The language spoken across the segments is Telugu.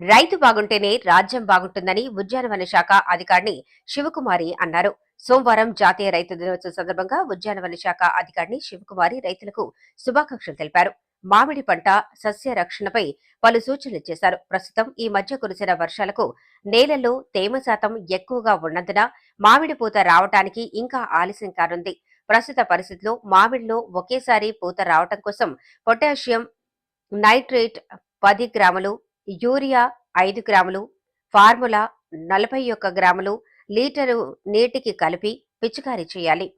రైతు బాగుంటేనే రాజ్యం బాగుంటుందని ఉద్యానవన శాఖ అధికారిని శివకుమారి అన్నారు. సోమవారం జాతీయ రైతు దినోత్సవం సందర్భంగా ఉద్యానవన శాఖ అధికారిని శివకుమారి రైతులకు శుభాకాంక్షలు తెలిపారు. మామిడి పంట సస్య రక్షణపై పలు సూచనలు చేశారు. ప్రస్తుతం ఈ మధ్య కురిసిన వర్షాలకు నేలలో తేమ శాతం ఎక్కువగా ఉన్నందున మామిడి పూత రావటానికి ఇంకా ఆలస్యం కానుంది. ప్రస్తుత పరిస్థితిలో మామిడిలో ఒకేసారి పూత రావటం కోసం పొటాషియం నైట్రేట్ పది గ్రాములు యూరియా ఐదు గ్రాములు ఫార్ములా నలభై ఒక్క గ్రాములు లీటరు నీటికి కలిపి పిచికారీ చేయాలి.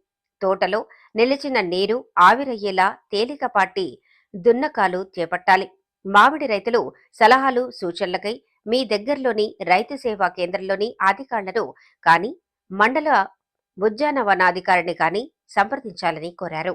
తోటలో నిలిచిన నీరు ఆవిరయ్యేలా తేలికపాటి దున్నకాలు చేపట్టాలి. మామిడి రైతులు సలహాలు సూచనలకై మీ దగ్గరలోని రైతు సేవా కేంద్రంలోని అధికారులను కానీ మండల ఉద్యానవనాధికారిని కానీ సంప్రదించాలని కోరారు.